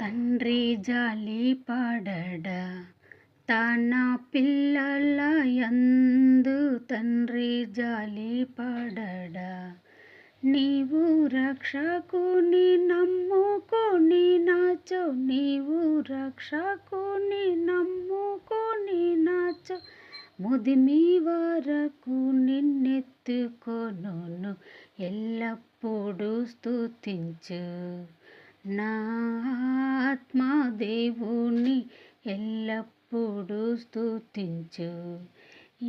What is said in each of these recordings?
తండ్రి జాలి పాడడ తన పిల్లల యందు తండ్రి జాలి పాడడ. నీవు రక్షకుని నమ్ముకొని నాచో నీవు రక్షకుని నమ్ముకొని నాచో. ముదిమి వరకు నిన్నెత్తుకొను ఎల్లప్పుడూ స్తుతించు. నా ఆత్మ ఎల్లప్పుడూ స్థుతించు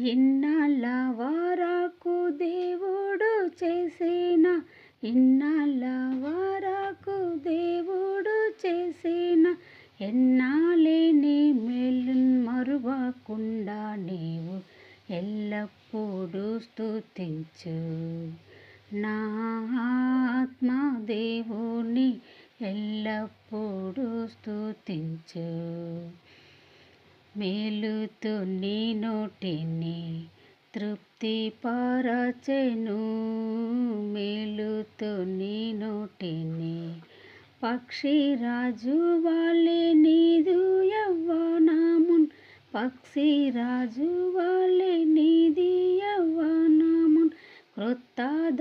ఇన్నాళ్ళ వారాకు దేవుడు చేసిన ఇన్నాళ్ళ వారాకు దేవుడు చేసిన ఎన్నాలేని మేలు మరువకుండా నీవు ఎల్లప్పుడూ స్థుతించు నా ఆత్మ దేవుని ఎల్లప్పుడూ స్థుతించు మేలుతో నీ నోటిని తృప్తి పరచెను. మేలుతో నీ నోటిని పక్షిరాజు వాళ్ళే నీదు యవ్వనమున్ పక్షిరాజు వాళ్ళే యవ్వనమున్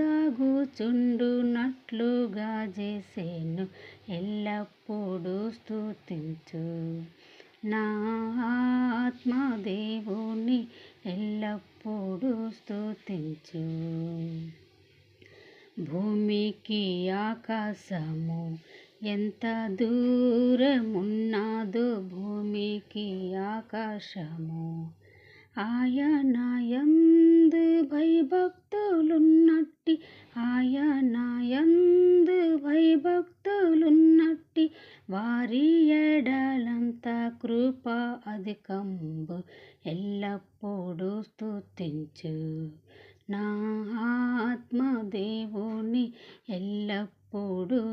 చేసేను ఎల్లప్పుడూ స్థుతించు నా ఆత్మదేవుని ఎల్లప్పుడూ స్థుతించు భూమికి ఆకాశము ఎంత దూరమున్నదో భూమికి ఆకాశము. ఆయనయందు భయభక్తులున్నట్టి ఆయనయందు భయభక్తులున్నట్టి వారి ఎడలంత కృప అధికంబు ఎల్లప్పుడూ స్తుతించు. నా ఆత్మ దేవుని ఎల్లప్పుడూ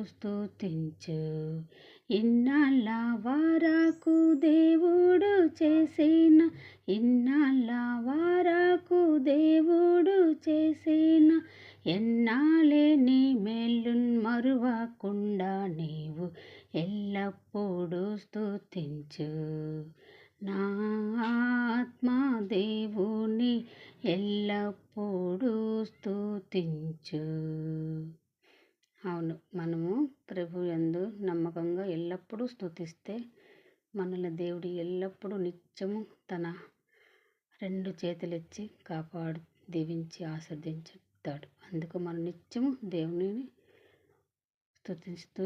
స్తుతించు. ఇన్నాళ్ళ వరకు దేవుడు చేసిన ఇన్నాళ్ళ వరకు దేవుడు చేసిన ఎన్నాలేని మేలున్ మరువకుండా నీవు ఎల్లప్పుడూ స్థుతించు నా ఆత్మ దేవుని ఎల్లప్పుడూ స్థుతించు అవును. మనము ప్రభు యందు నమ్మకంగా ఎల్లప్పుడూ స్తుతిస్తే మనల్ని దేవుడు ఎల్లప్పుడూ నిత్యము తన రెండు చేతులెచ్చి కాపాడు దీవించి ఆస్వాదించుతాడు అందుకు మనం నిత్యము దేవుని స్థుతిస్తూ